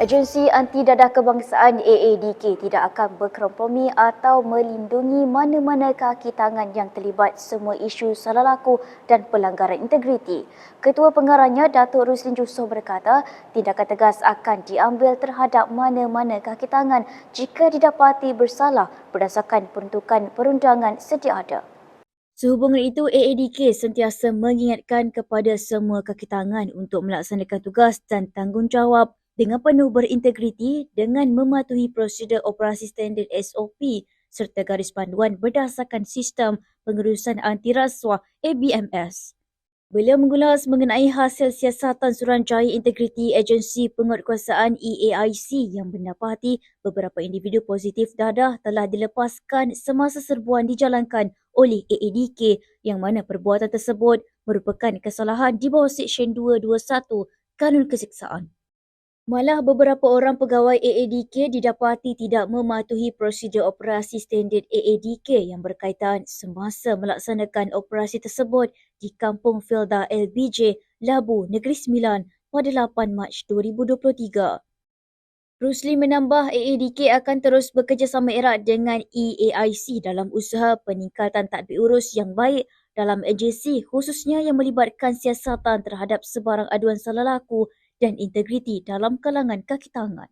Agensi Anti Dadah Kebangsaan AADK tidak akan berkompromi atau melindungi mana-mana kaki tangan yang terlibat semua isu salah laku dan pelanggaran integriti. Ketua pengarahnya Datuk Ruslin Jusoh berkata, tindakan tegas akan diambil terhadap mana-mana kaki tangan jika didapati bersalah berdasarkan peruntukan perundangan sedia ada. Sehubungan itu, AADK sentiasa mengingatkan kepada semua kaki tangan untuk melaksanakan tugas dan tanggungjawab dengan penuh berintegriti dengan mematuhi prosedur operasi standard SOP serta garis panduan berdasarkan sistem pengurusan anti rasuah ABMS. Beliau mengulas mengenai hasil siasatan Suruhanjaya Integriti Agensi Penguatkuasaan EAIC yang mendapati beberapa individu positif dadah telah dilepaskan semasa serbuan dijalankan oleh AADK yang mana perbuatan tersebut merupakan kesalahan di bawah Seksyen 221 Kanun Keseksaan. Malah beberapa orang pegawai AADK didapati tidak mematuhi prosedur operasi standard AADK yang berkaitan semasa melaksanakan operasi tersebut di Kampung Felda LBJ, Labu, Negeri Sembilan pada 8 Mac 2023. Rusli menambah AADK akan terus bekerjasama erat dengan EAIC dalam usaha peningkatan tadbir urus yang baik dalam agensi khususnya yang melibatkan siasatan terhadap sebarang aduan salah laku dan integriti dalam kalangan kaki tangan.